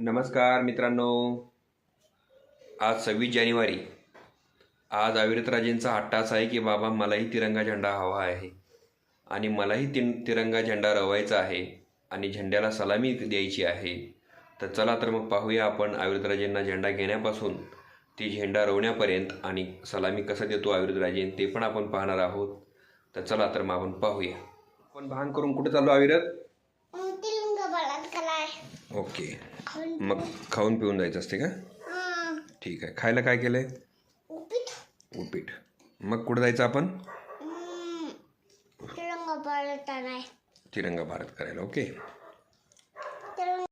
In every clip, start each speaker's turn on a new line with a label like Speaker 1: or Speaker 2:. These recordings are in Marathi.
Speaker 1: नमस्कार मित्रांनो. आज सव्वीस जानेवारी. आज अविरतराजेंचा हट्टाच आहे की बाबा मलाही तिरंगा झेंडा हवा आहे. आणि मलाही ति तिरंगा झेंडा रवायचा आहे आणि झेंड्याला सलामी द्यायची आहे. तर चला तर मग पाहूया आपण अविरतराजेंना झेंडा घेण्यापासून ती झेंडा रवण्यापर्यंत आणि सलामी कसं देतो अविरतराजेन ते पण आपण पाहणार आहोत. तर चला तर मग आपण पाहूया. आपण भान करून कुठं चाललो अविरत? ओके. मग खाऊन पिऊन जायचं असते का? ठीक आहे. खायला काय केलंय?
Speaker 2: उपीट.
Speaker 1: उपीट. मग कुठं जायचं आपण?
Speaker 2: तिरंगा आहे
Speaker 1: भारत करायला. ओके.
Speaker 2: तिरंगा.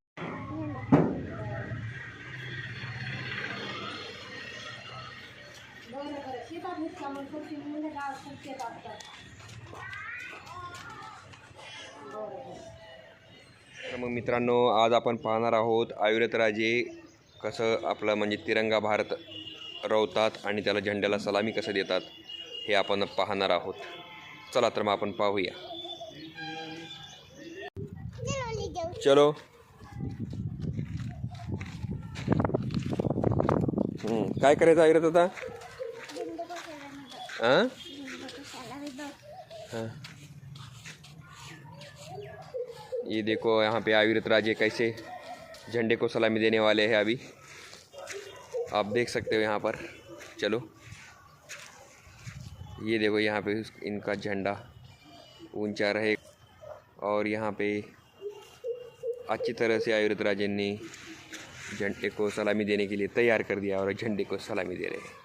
Speaker 1: तर मग मित्रांनो आज आपण पाहणार आहोत आयुर्वेदराजे कसं आपलं म्हणजे तिरंगा भारत रवतात आणि त्याला झेंड्याला सलामी कसं देतात हे आपण पाहणार आहोत. चला तर मग आपण पाहूया. चलो. काय करायचं आयुर्वेद आता? हां. हाँ। ये देखो यहाँ पे आयुर्वेद राजे कैसे झंडे को सलामी देने वाले हैं अभी। आप देख सकते हो यहाँ पर। चलो। ये देखो यहाँ पे इनका झंडा ऊँचा रहे। और यहाँ पे अच्छी तरह से आयुर्वेद राजे ने झंडे को सलामी देने के लिए तैयार कर दिया और झंडे को सलामी दे रहे हैं।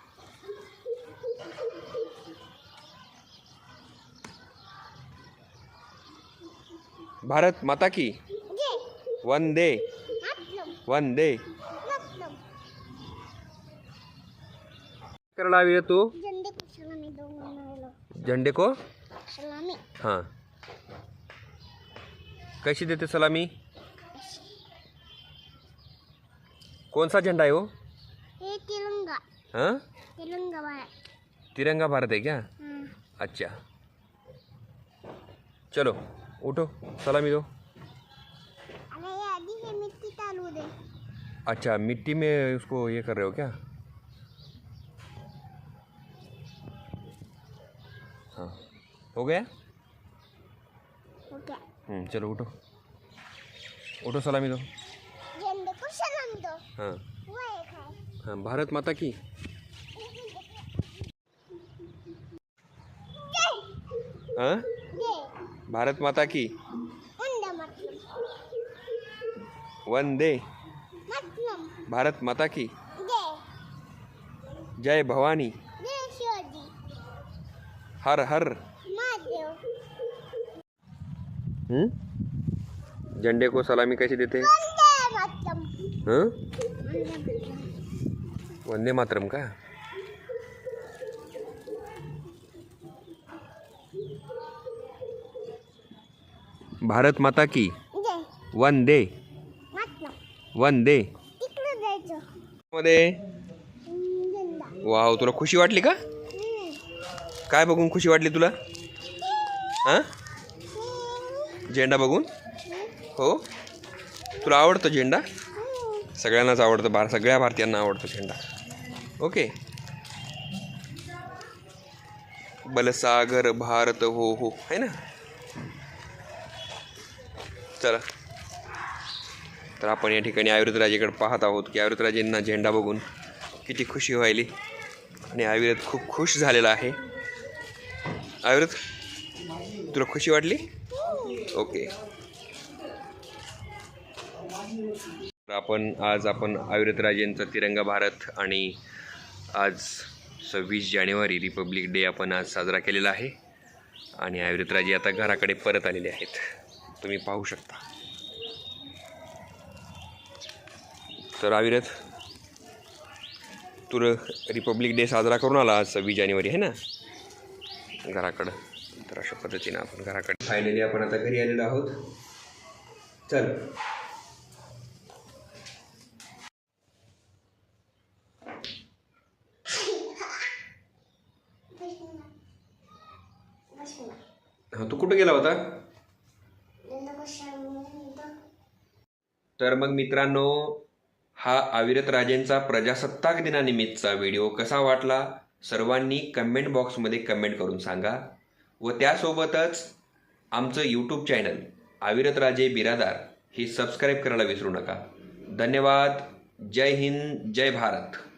Speaker 1: भारत माता की। वंदे। वंदे।
Speaker 2: मतलब
Speaker 1: करायला हवी रे तू?
Speaker 2: झेंडे नाही देऊ म्हणालो
Speaker 1: झंडे को?
Speaker 2: सलामी.
Speaker 1: हां. कशी देते सलामी? कौन सा झंडा है? वो
Speaker 2: हे तिरंगा.
Speaker 1: हाँ?
Speaker 2: तिरंगा बाळा.
Speaker 1: तिरंगा भारत है क्या? अच्छा. चलो. उठो सलामी दो।
Speaker 2: ये मिट्टी
Speaker 1: अच्छा मिट्टी में उसको ये कर रहे हो क्या? हाँ। हो गया? हम्म, चलो उठो। उठो सलामी दो।
Speaker 2: कशाला नाही दो।
Speaker 1: हाँ। हाँ भारत माता की। हाँ? भारत माता की।
Speaker 2: वंदे।
Speaker 1: भारत माता की। जय भवानी। हर हर? झंडे को सलामी कैसे देते हाँ?
Speaker 2: वंदे
Speaker 1: मातरम का? भारत माता की।
Speaker 2: मतलब
Speaker 1: वंदे।
Speaker 2: तिकडे जायचं।
Speaker 1: मध्ये? वाव तुला खुशी वाटली का. काय बघून खुशी वाटली तुला? हां? झेंडा बघून? हो? तुला आवडतो झेंडा. सगळ्यांनाच आवडतं भार सगळ्या भारतीयांना आवडतो झेंडा. ओके. बलसागर भारत हो हो. है ना? चला. तर आपण या ठिकाणी आयुर्वेदराजेकडे पाहत आहोत की आयुर्वेदराजेंना झेंडा बघून किती खुशी व्हायली. आणि आयुर्वेद खूप खुश झालेला आहे. आयुर्वेद तुला खुशी वाटली? ओके. तर आपण आज आपण आयुर्वेदराजेंचा तिरंगा भारत आणि आज सव्वीस जानेवारी रिपब्लिक डे आपण आज साजरा केलेला आहे. आणि आयुर्वेदराजे आता घराकडे परत आलेले आहेत. तुम्ही पाहू शकता. तर आयुर्वेद तुर रिपब्लिक डे साजरा करून आला आज सव्वीस जानेवारी आहे ना? घराकडं. तर अशा पद्धतीनं आपण घराकडे. फायनली आपण आता घरी आलेलो आहोत. चल. हां तू कुठं गेला होता? तर मग मित्रांनो हा अविरत राजेंचा प्रजासत्ताक दिनानिमित्तचा व्हिडिओ कसा वाटला सर्वांनी कमेंट बॉक्समध्ये कमेंट करून सांगा. व त्यासोबतच आमचं यूट्यूब चॅनल अविरत राजे बिरादार हे सबस्क्राईब करायला विसरू नका. धन्यवाद. जय हिंद जय भारत.